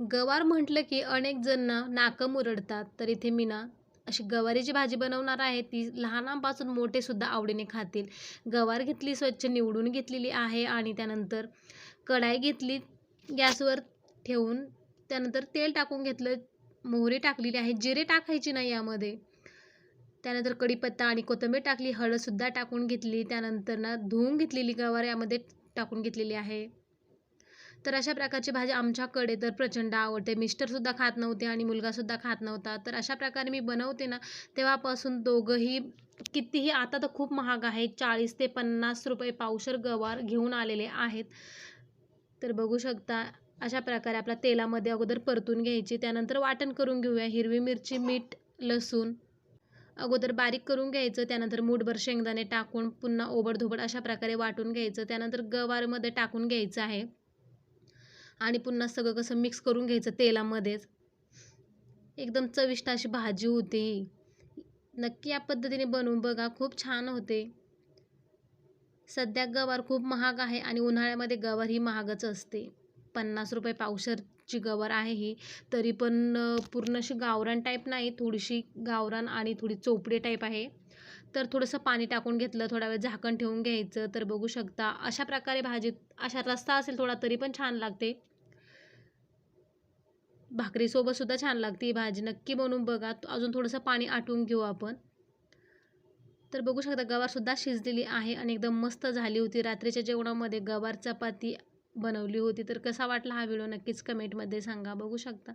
गवार म्हटलं की अनेक जण नाकं मुरडतात. तर इथे मी ना अशी गवारीची भाजी बनवणार आहे. ती लहानांपासून मोठेसुद्धा आवडीने खातील. गवार घेतली स्वच्छ निवडून घेतलेली आहे आणि त्यानंतर कढाई घेतली गॅसवर ठेवून त्यानंतर तेल टाकून घेतलं मोहरी टाकलेली आहे जिरे टाकायची नाही यामध्ये. त्यानंतर कढीपत्ता आणि कोथिंबीर टाकली हळदसुद्धा टाकून घेतली त्यानंतर ना धुवून घेतलेली गवार यामध्ये टाकून घेतलेली आहे. तर अशा प्रकारची भाजी आमच्याकडे तर प्रचंड आवडते. मिस्टरसुद्धा खात नव्हते आणि मुलगासुद्धा खात नव्हता. तर अशा प्रकारे मी बनवते ना तेव्हापासून दोघंही कितीही आता तर खूप महाग आहे. चाळीस ते पन्नास रुपये पावशर गवार घेऊन आलेले आहेत. तर बघू शकता अशा प्रकारे आपल्या तेलामध्ये अगोदर परतून घ्यायची. त्यानंतर वाटण करून घेऊया. हिरवी मिरची मीठ लसूण अगोदर बारीक करून घ्यायचं. त्यानंतर मूठभर शेंगदाणे टाकून पुन्हा ओबडधोबड अशा प्रकारे वाटून घ्यायचं. त्यानंतर गवारमध्ये टाकून घ्यायचं आहे. आणि पुन्हा सगळं कसं मिक्स करून घ्यायचं तेलामध्येच. एकदम चविष्ट अशी भाजी होती. ही नक्की या पद्धतीने बनवून बघा. खूप छान होते. सध्या गवार खूप महाग आहे आणि उन्हाळ्यामध्ये गवार ही महागच असते. पन्नास रुपये पावशरची गवार आहे ही. तरी पण पूर्ण अशी गावरान टाईप नाही. थोडीशी गावरान आणि थोडी चोपडी टाईप आहे. तर थोडंसं पाणी टाकून घेतलं थोडा वेळ झाकण ठेवून घ्यायचं. तर बघू शकता अशा प्रकारे भाजीत अशा रस्ता असेल थोडा तरी पण छान लागते. भाकरीसोबतसुद्धा छान लागते ही भाजी. नक्की बनवून बघा. अजून थोडंसं पाणी आटवून घेऊ आपण. तर बघू शकता गवारसुद्धा शिजलेली आहे आणि एकदम मस्त झाली होती. रात्रीच्या जेवणामध्ये गवार चपाती बनवली होती. तर कसा वाटला हा व्हिडिओ नक्कीच कमेंटमध्ये सांगा. बघू शकता.